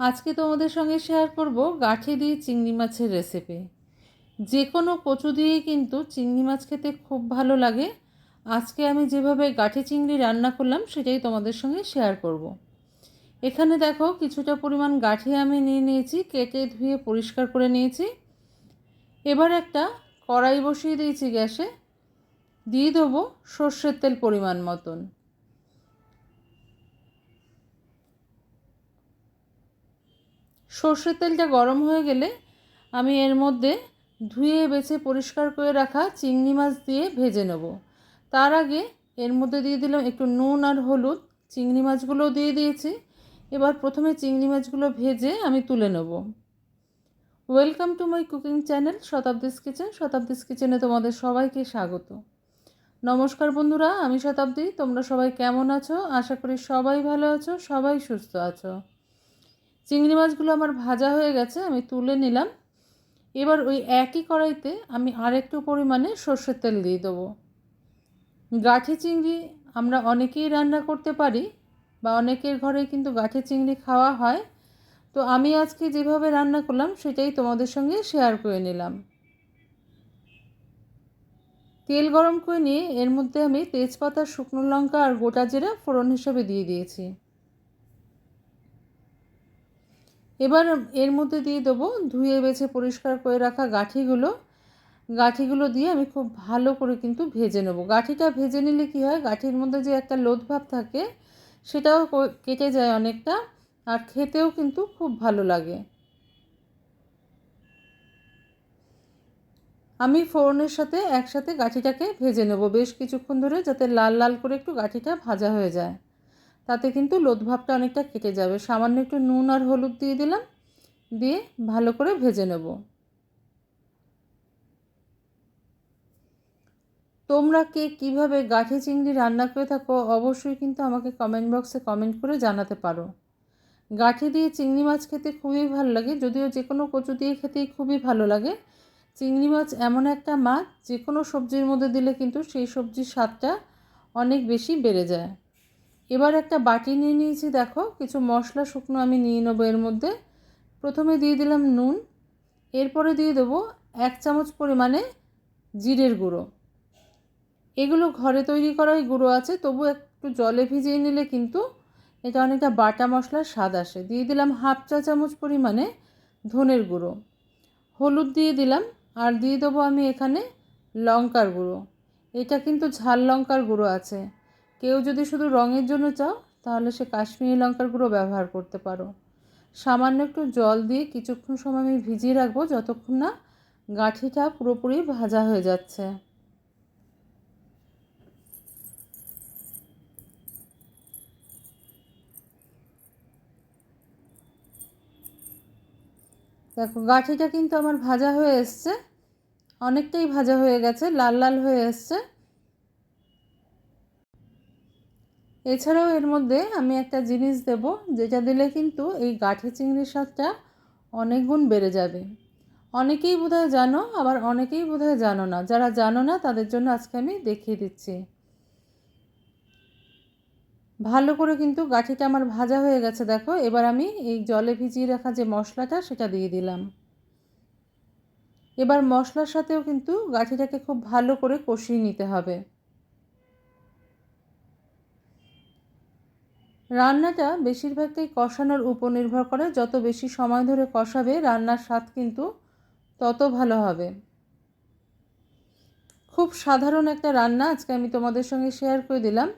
আজকে তোমাদের সঙ্গে শেয়ার করব গাঠি দিয়ে চিংড়ি মাছের রেসিপি যে কোনো কচু দিয়েই কিন্তু চিংড়ি মাছ খেতে খুব ভালো লাগে। আজকে আমি যেভাবে গাঠি চিংড়ি রান্না করলাম, সেটাই তোমাদের সঙ্গে শেয়ার করব। এখানে দেখো কিছুটা পরিমাণ গাঠি আমি নিয়ে নিয়েছি, কেটে ধুয়ে পরিষ্কার করে নিয়েছি। এবার একটা কড়াই বসিয়ে দিয়েছি গ্যাসে। দিয়ে দেবো সর্ষের তেল পরিমাণ মতন। সর্ষের তেলটা গরম হয়ে গেলে আমি এর মধ্যে ধুয়ে, বেছে, পরিষ্কার করে রাখা চিংড়ি মাছ দিয়ে ভেজে নেব। তার আগে এর মধ্যে দিয়ে দিলাম একটু নুন আর হলুদ। চিংড়ি মাছগুলোও দিয়ে দিয়েছি। এবার প্রথমে চিংড়ি মাছগুলো ভেজে আমি তুলে নেব। Welcome to my cooking channel Shatabdi's kitchen. Shatabdi's কিচেনে তোমাদের সবাইকে স্বাগত। নমস্কার বন্ধুরা, আমি শতাব্দী। তোমরা সবাই কেমন আছো? আশা করি সবাই ভালো আছো, সবাই সুস্থ আছো। চিংড়ি মাছগুলো আমার ভাজা হয়ে গেছে, আমি তুলে নিলাম। এবার ওই একই কড়াইতে আমি আরেকটু পরিমাণে সর্ষের তেল দিয়ে দেবো। গাঠি চিংড়ি আমরা অনেকেই রান্না করতে পারি বা অনেকের ঘরে কিন্তু গাঠি চিংড়ি খাওয়া হয়। তো আমি আজকে যেভাবে রান্না করলাম, সেটাই তোমাদের সঙ্গে শেয়ার করে নিলাম। তেল গরম করে নিয়ে এর মধ্যে আমি তেজপাতা, শুকনো লঙ্কা আর গোটা জিরা ফোড়ন হিসেবে দিয়ে দিয়েছি। এবার এর মধ্যে দিয়ে দেবো ধুয়ে বেছে পরিষ্কার করে রাখা গাঠিগুলো। গাঠিগুলো দিয়ে আমি খুব ভালো করে কিন্তু ভেজে নেব। গাঠিটা ভেজে নিলে কি হয়, গাঠির মধ্যে যে একটা লোদ ভাব থাকে, সেটাও কেটে যায় অনেকটা আর খেতেও কিন্তু খুব ভালো লাগে। আমি ফোড়নের সাথে একসাথে গাঠিটাকে ভেজে নেব। বেশ কিছুক্ষণ ধরে যাতে লাল লাল করে একটু গাঠিটা ভাজা হয়ে যায়। তাতে কিন্তু লোদভাবটা অনেকটা কেটে যাবে। সামান্য একটু নুন আর হলুদ দিয়ে দিলাম, দিয়ে ভালো করে ভেজে নেব। তোমরা কে কীভাবে গাঠি চিংড়ি রান্না করে থাকো অবশ্যই কিন্তু আমাকে কমেন্ট বক্সে কমেন্ট করে জানাতে পারো। গাঠি দিয়ে চিংড়ি মাছ খেতে খুবই ভালো লাগে, যদিও যে কোনো কচু দিয়ে খেতেই খুবই ভালো লাগে। চিংড়ি মাছ এমন একটা মাছ যে কোনো সবজির মধ্যে দিলে কিন্তু সেই সবজির স্বাদটা অনেক বেশি বেড়ে যায়। এবার একটা বাটি নিয়ে নিয়েছি, দেখো। কিছু মশলা, শুকনো আমি নিয়ে নেব এর মধ্যে। প্রথমে দিয়ে দিলাম নুন। এরপরে দিয়ে দেবো এক চামচ পরিমাণে জিরের গুঁড়ো। এগুলো ঘরে তৈরি করাই গুঁড়ো আছে, তবু একটু জলে ভিজিয়ে নিলে কিন্তু এটা অনেকটা বাটা মশলার স্বাদ আসে। দিয়ে দিলাম হাফ চা চামচ পরিমাণে ধনের গুঁড়ো। হলুদ দিয়ে দিলাম, আর দিয়ে দেবো আমি এখানে লঙ্কার গুঁড়ো। এটা কিন্তু ঝাল লঙ্কার গুঁড়ো আছে। কেউ যদি শুধু রঙের জন্য চাও, তাহলে সে কাশ্মীরি লঙ্কার গুঁড়ো ব্যবহার করতে পারো। সামান্য একটু জল দিয়ে কিছুক্ষণ সময় আমি ভিজিয়ে রাখব, যতক্ষণ না গাঠিটা পুরোপুরি ভাজা হয়ে যাচ্ছে। দেখো, গাঠিটা কিন্তু আমার ভাজা হয়ে এসছে। অনেকটাই ভাজা হয়ে গেছে, লাল লাল হয়ে এসছে। এছাড়াও এর মধ্যে আমি একটা জিনিস দেব, যেটা দিলে কিন্তু এই গাঠি চিংড়ির স্বাদটা অনেক গুণ বেড়ে যাবে। অনেকেই বোধহয় জানো, আবার অনেকেই বোধহয় জানো না। যারা জানো না, তাদের জন্য আজকে আমি দেখিয়ে দিচ্ছি। ভালো করে কিন্তু গাঠিটা আমার ভাজা হয়ে গেছে, দেখো। এবার আমি এই জলে ভিজিয়ে রাখা যে মশলাটা, সেটা দিয়ে দিলাম। এবার মশলার সাথেও কিন্তু গাঠিটাকে খুব ভালো করে কষিয়ে নিতে হবে। রান্নাটা বেশিরভাগটাই কষানোর উপর নির্ভর করে। যত বেশি সময় ধরে কষাবে, রান্নার স্বাদ কিন্তু তত ভালো হবে। খুব সাধারণ একটা রান্না, আজকে আমি তোমাদের সঙ্গে শেয়ার করে দিলাম।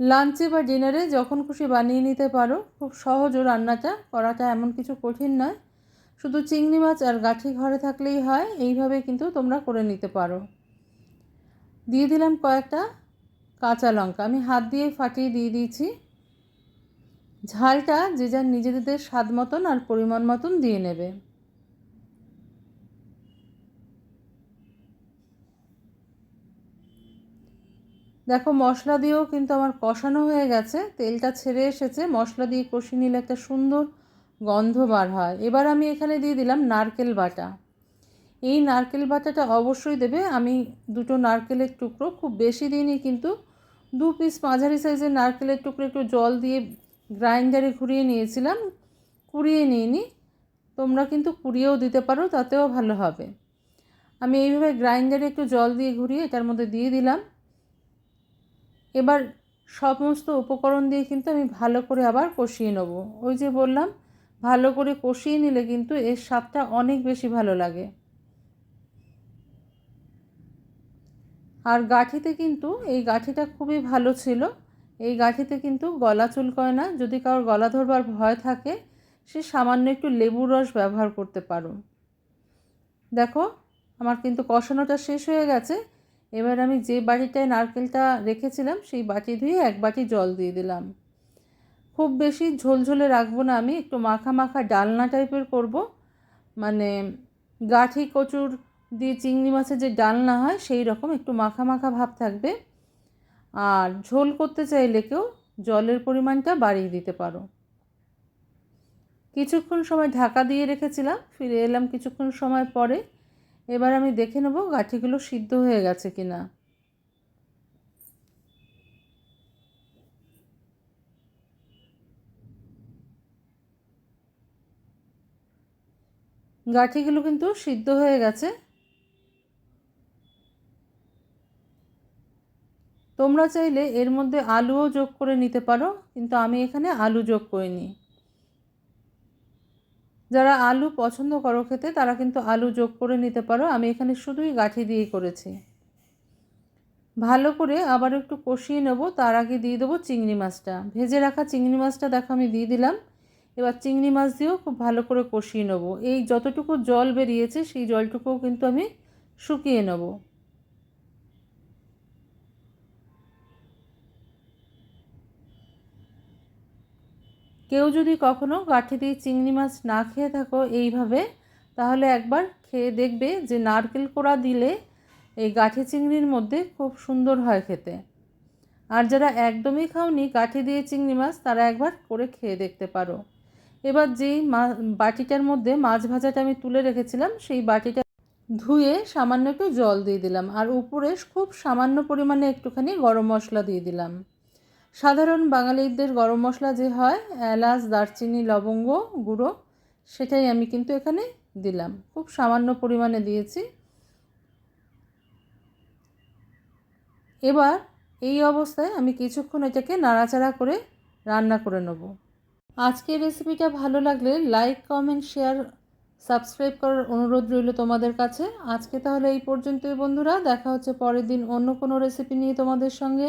লাঞ্চে বা ডিনারে যখন খুশি বানিয়ে নিতে পারো, খুব সহজও রান্নাটা। করাটা এমন কিছু কঠিন নয়। শুধু চিংড়ি মাছ আর গাঠি ঘরে থাকলেই হয়, এইভাবে কিন্তু তোমরা করে নিতে পারো। দিয়ে দিলাম কয়েকটা কাঁচা লঙ্কা। আমি হাত দিয়ে ফাটিয়ে দিয়ে দিয়েছি। ঝালটা যে যার নিজেদের স্বাদ মতন আর পরিমাণ মতন দিয়ে নেবে। দেখো, মশলা দিয়েও কিন্তু আমার কষানো হয়ে গেছে। তেলটা ছেড়ে এসেছে। মশলা দিয়ে কষিয়ে নিলে একটা সুন্দর গন্ধ বার হয়। এবার আমি এখানে দিয়ে দিলাম নারকেল বাটা। এই নারকেল বাটাটা অবশ্যই দেবে। আমি দুটো নারকেলের টুকরো, খুব বেশি দিইনি কিন্তু দু পিস মাঝারি সাইজের নারকেলের টুকরো একটু জল দিয়ে গ্রাইন্ডারে ঘুরিয়ে নিয়েছিলাম। কুড়িয়ে নিইনি। তোমরা কিন্তু কুড়িয়েও দিতে পারো, তাতেও ভালো হবে। আমি এইভাবে গ্রাইন্ডারে একটু জল দিয়ে ঘুরিয়ে এটার মধ্যে দিয়ে দিলাম। এবার সমস্ত উপকরণ দিয়ে কিন্তু আমি ভালো করে আবার কষিয়ে নেব। ওই যে বললাম, ভালো করে কষিয়ে নিলে কিন্তু এর স্বাদটা অনেক বেশি ভালো লাগে। আর গাঠিতে কিন্তু এই গাঠিটা খুবই ভালো ছিল। এই গাঠিতে কিন্তু গলা চুলকয় না। যদি কারোর গলা ধরবার ভয় থাকে, সে সামান্য একটু লেবুর রস ব্যবহার করতে পারো। দেখো, আমার কিন্তু কষানোটা শেষ হয়ে গেছে। এবার আমি যে বাটিটায় নারকেলটা রেখেছিলাম, সেই বাটি ধুয়ে এক বাটি জল দিয়ে দিলাম। খুব বেশি ঝোলঝোলে রাখব না আমি, একটু মাখা মাখা ডালনা টাইপের করব। মানে গাঠি কচুর দিয়ে চিংড়ি মাছের যে ডালনা হয়, সেই রকম একটু মাখা মাখা ভাব থাকবে। আর ঝোল করতে চাইলে কেউ জলের পরিমাণটা বাড়িয়ে দিতে পারো। কিছুক্ষণ সময় ঢাকা দিয়ে রেখেছিলাম, ফিরে এলাম কিছুক্ষণ সময় পরে। এবার আমি দেখে নেব গাঠিগুলো সিদ্ধ হয়ে গেছে কিনা। গাঠিগুলো কিন্তু সিদ্ধ হয়ে গেছে। তোমরা চাইলে এর মধ্যে আলুও যোগ করে নিতে পারো, কিন্তু আমি এখানে আলু যোগ করিনি। যারা আলু পছন্দ করো খেতে, তারা কিন্তু আলু যোগ করে নিতে পারো। আমি এখানে শুধুই গাঠি দিয়ে করেছি। ভালো করে আবার একটু কষিয়ে নেব। তার আগে দিয়ে দেবো চিংড়ি মাছটা। ভেজে রাখা চিংড়ি মাছটা দেখো আমি দিয়ে দিলাম। এবার চিংড়ি মাছ দিয়েও খুব ভালো করে কষিয়ে নেব। এই যতটুকু জল বেরিয়েছে, সেই জলটুকুও কিন্তু আমি শুকিয়ে নেব। কেউ যদি কখনো গাঠি দিয়ে চিংড়ি মাছ না খেয়ে থাকো এইভাবে, তাহলে একবার খেয়ে দেখবে যে নারকেল কোড়া দিলে এই গাঠি চিংড়ির মধ্যে খুব সুন্দর হয় খেতে। আর যারা একদমই খাওনি গাঠি দিয়ে চিংড়ি মাছ, তারা একবার করে খেয়ে দেখতে পারো। এবার যেই বাটিটার মধ্যে মাছ ভাজাটা আমি তুলে রেখেছিলাম, সেই বাটিটা ধুয়ে সামান্য একটু জল দিয়ে দিলাম। আর উপরে খুব সামান্য পরিমাণে একটুখানি গরম মশলা দিয়ে দিলাম। সাধারণ বাঙালিদের গরম মশলা যে হয়, এলাচ, দারচিনি, লবঙ্গ গুঁড়ো, সেটাই আমি কিন্তু এখানে দিলাম। খুব সামান্য পরিমাণে দিয়েছি। এবার এই অবস্থায় আমি কিছুক্ষণ এটাকে নাড়াচাড়া করে রান্না করে নেব। আজকের রেসিপিটা ভালো লাগলে লাইক, কমেন্ট, শেয়ার, সাবস্ক্রাইব করার অনুরোধ রইল তোমাদের কাছে। আজকে তাহলে এই পর্যন্তই বন্ধুরা, দেখা হচ্ছে পরের দিন অন্য কোনো রেসিপি নিয়ে তোমাদের সঙ্গে।